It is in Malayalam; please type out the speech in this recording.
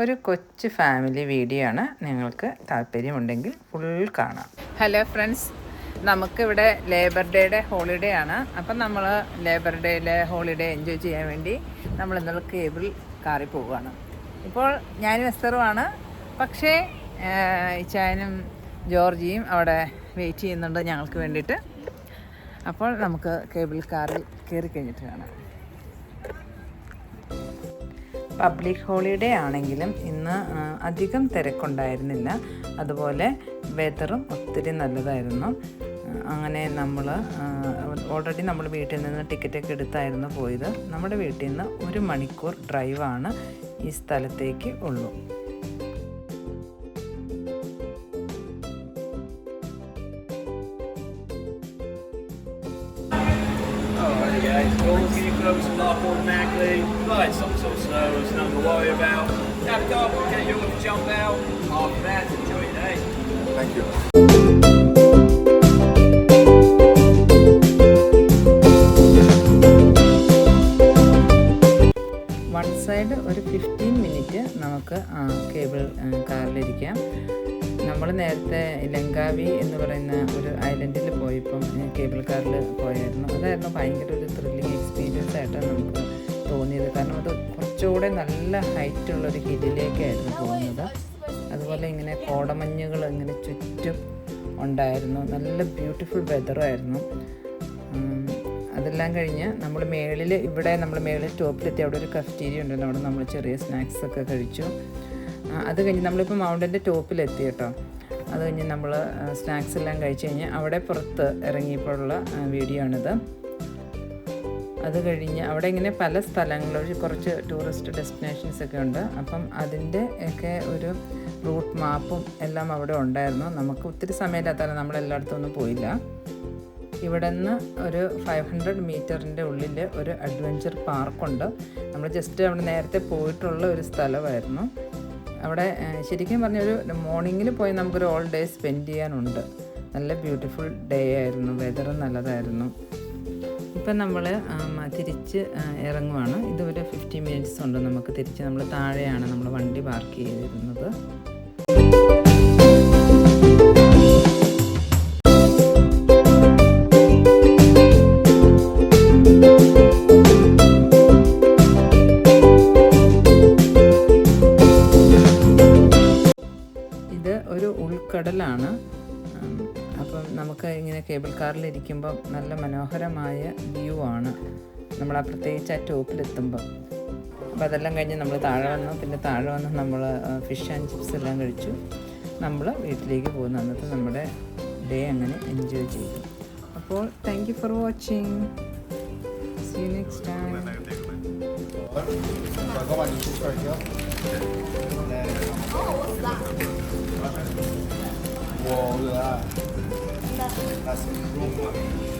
ഒരു കൊച്ചു ഫാമിലി വീഡിയോ ആണ് നിങ്ങൾക്ക് താല്പര്യമുണ്ടെങ്കിൽ ഫുൾ കാണാം. ഹലോ ഫ്രണ്ട്സ് നമുക്കിവിടെ ലേബർ ഡേയുടെ ഹോളിഡേ ആണ്. അപ്പം നമ്മൾ ലേബർ ഡേയിലെ ഹോളിഡേ എൻജോയ് ചെയ്യാൻ വേണ്ടി നമ്മൾ ഇന്നലെ കേബിൾ കാറി പോവുകയാണ്. ഇപ്പോൾ ഞാനും എസ്തറുമാണ് പക്ഷേ ഇച്ചായനും ജോർജിയും അവിടെ വെയിറ്റ് ചെയ്യുന്നുണ്ട് ഞങ്ങൾക്ക് വേണ്ടിയിട്ട്. അപ്പോൾ നമുക്ക് കേബിൾ കാറിൽ കയറി കഴിഞ്ഞിട്ട് കാണാം. പബ്ലിക് ഹോളിഡേ ആണെങ്കിലും ഇന്ന് അധികം തിരക്കുണ്ടായിരുന്നില്ല. അതുപോലെ വെതറും ഒത്തിരി നല്ലതായിരുന്നു. അങ്ങനെ നമ്മൾ ഓൾറെഡി നമ്മൾ വീട്ടിൽ നിന്ന് ടിക്കറ്റൊക്കെ എടുത്തായിരുന്നു പോയത്. നമ്മുടെ വീട്ടിൽ നിന്ന് ഒരു മണിക്കൂർ ഡ്രൈവാണ് ഈ സ്ഥലത്തേക്ക് ഉള്ളൂ. Hey guys, Golden Key Club is not automatically, but it's so snow, it's nothing to worry about. Now the car get your to jump out. After that, enjoy your day. Thank you. Side ഒരു ഫിഫ്റ്റീൻ മിനിറ്റ് നമുക്ക് കേബിൾ കാറിലിരിക്കാം. നമ്മൾ നേരത്തെ ലങ്കാവി എന്ന് പറയുന്ന ഒരു ഐലൻഡിൽ പോയപ്പം കേബിൾ കാറിൽ പോയായിരുന്നു. അതായിരുന്നു ഭയങ്കര ഒരു ത്രില്ലിങ് എക്സ്പീരിയൻസ് ആയിട്ടാണ് നമുക്ക് തോന്നിയത്. കാരണം അത് കുറച്ചുകൂടെ നല്ല ഹൈറ്റ് ഉള്ള ഒരു ഹില്ലിലേക്കായിരുന്നു പോകുന്നത്. അതുപോലെ ഇങ്ങനെ കോടമഞ്ഞുകൾ ഇങ്ങനെ ചുറ്റും ഉണ്ടായിരുന്നു. നല്ല ബ്യൂട്ടിഫുൾ വെതറായിരുന്നു അതെല്ലാം കഴിഞ്ഞ് നമ്മൾ മേളിൽ ഇവിടെ നമ്മൾ മേളിൽ ടോപ്പിലെത്തി അവിടെ ഒരു കഫ്റ്റീരിയ ഉണ്ട്. അവിടെ നമ്മൾ ചെറിയ സ്നാക്സ് ഒക്കെ കഴിച്ചു. അത് കഴിഞ്ഞ് നമ്മളിപ്പോൾ മൗണ്ടന്റെ ടോപ്പിലെത്തി കേട്ടോ. അത് കഴിഞ്ഞ് നമ്മൾ സ്നാക്സ് എല്ലാം കഴിച്ച് കഴിഞ്ഞ് അവിടെ പുറത്ത് ഇറങ്ങിയപ്പോഴുള്ള വീഡിയോ ആണിത്. അത് കഴിഞ്ഞ് അവിടെ ഇങ്ങനെ പല സ്ഥലങ്ങളിൽ കുറച്ച് ടൂറിസ്റ്റ് ഡെസ്റ്റിനേഷൻസ് ഒക്കെ ഉണ്ട്. അപ്പം അതിന്റെ ഒക്കെ ഒരു റൂട്ട് മാപ്പും എല്ലാം അവിടെ ഉണ്ടായിരുന്നു. നമുക്ക് ഒത്തിരി സമയമില്ലാത്തതാണ്. നമ്മൾ എല്ലായിടത്തും ഒന്നും പോയില്ല. ഇവിടെ നിന്ന് ഒരു ഫൈവ് ഹൺഡ്രഡ് മീറ്ററിന്റെ ഉള്ളിൽ ഒരു അഡ്വഞ്ചർ പാർക്കുണ്ട് നമ്മൾ ജസ്റ്റ് അവിടെ നേരത്തെ പോയിട്ടുള്ള ഒരു സ്ഥലമായിരുന്നു. അവിടെ ശരിക്കും പറഞ്ഞ ഒരു മോർണിംഗിൽ പോയി നമുക്കൊരു ഓൾ ഡേ സ്പെൻഡ് ചെയ്യാനുണ്ട്. നല്ല ബ്യൂട്ടിഫുൾ ഡേ ആയിരുന്നു. വെതർ നല്ലതായിരുന്നു. ഇപ്പം നമ്മൾ തിരിച്ച് ഇറങ്ങുവാണ്. ഇതൊരു ഫിഫ്റ്റി മിനിറ്റ്സ് ഉണ്ട് നമുക്ക് തിരിച്ച് നമ്മൾ താഴെയാണ് നമ്മൾ വണ്ടി പാർക്ക് ചെയ്തിരുന്നത്. ഉൾക്കടലാണ് അപ്പം നമുക്ക് ഇങ്ങനെ കേബിൾ കാറിലിരിക്കുമ്പം നല്ല മനോഹരമായ വ്യൂ ആണ് നമ്മൾ ആ പ്രത്യേകിച്ച് ആ ടോപ്പിലെത്തുമ്പം. അപ്പം അതെല്ലാം കഴിഞ്ഞ് നമ്മൾ താഴെ വന്നു. പിന്നെ താഴെ വന്ന് നമ്മൾ ഫിഷ് ആൻഡ് ചിപ്സ് എല്ലാം കഴിച്ചു. നമ്മൾ വീട്ടിലേക്ക് പോകുന്നു. അന്നത്തെ നമ്മുടെ ഡേ അങ്ങനെ എൻജോയ് ചെയ്തു. അപ്പോൾ thank you for watching see you next time Gracias.